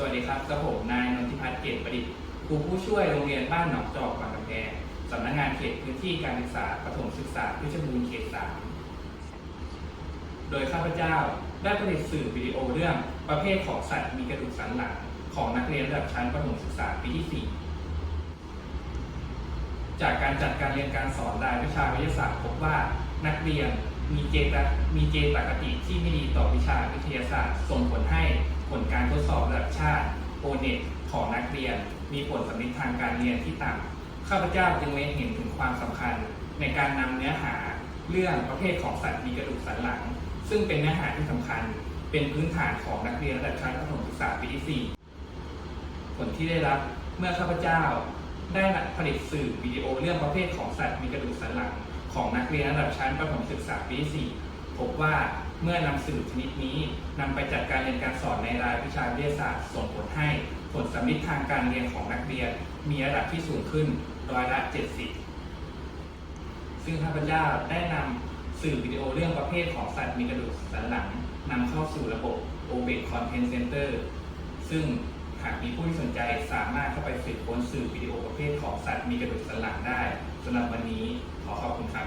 สวัสดีครับกับผมนายนนทิพัฒน์เกตประดิษฐ์ครูผู้ช่วยโรงเรียนบ้านหนองจอกบางกำแพงสำนักงานเขตพื้นที่การศึกษาประถมศึกษาเพชบูรณ์เขตสามโดยข้าพเจ้าได้ผลิตสื่อวิดีโอเรื่องประเภทของสัตว์มีกระดูกสันหลังของนักเรียนระดับชั้นประถมศึกษาปีที่ 4 จากการจัดการเรียนการสอนรายวิชาวิทยาศาสตร์พบว่านักเรียนมีเจตมีเจตคติที่ไม่ดีต่อวิชาวิทยาศาสตร์ส่งผลให้ ผลการทดสอบระดับชาติโอเน็ตของนักเรียน มีผลสำลิดทางการเรียนที่ต่ำข้าพเจ้าจึงเล็งเห็นถึงความสำคัญ ในการนำเนื้อหาเรื่องประเภทของสัตว์มีกระดูกสันหลัง ซึ่งเป็นเนื้อหาที่สำคัญ เป็นพื้นฐานของนักเรียนระดับชั้นประถมศึกษาปีที่4ผลที่ได้รับเมื่อข้าพเจ้าได้ผลิตสื่อวิดีโอเรื่องประเภทของสัตว์มีกระดูกสันหลัง ของนักเรียนระดับชั้นประถมศึกษาปีที่4 พบว่าเมื่อนำสื่อชนิดนี้นำไปจัดการเรียนการสอนในรายวิชาวิทยาศาสตร์ส่งผลให้ผลสำลิดทางการเรียนของนักเรียน มีระดับที่สูงขึ้นร้อยละ 70 ซึ่งข้าพเจ้าได้นำสื่อวิดีโอเรื่องประเภทของสัตว์มีกระดูกสันหลังนำเข้าสู่ระบบ OBEC Content Center ซึ่งหากมีผู้ที่สนใจสามารถเข้าไปสืบค้นสื่อวิดีโอประเภทของสัตว์มีกระดูกสันหลังได้สำหรับวันนี้ขอขอบคุณครับ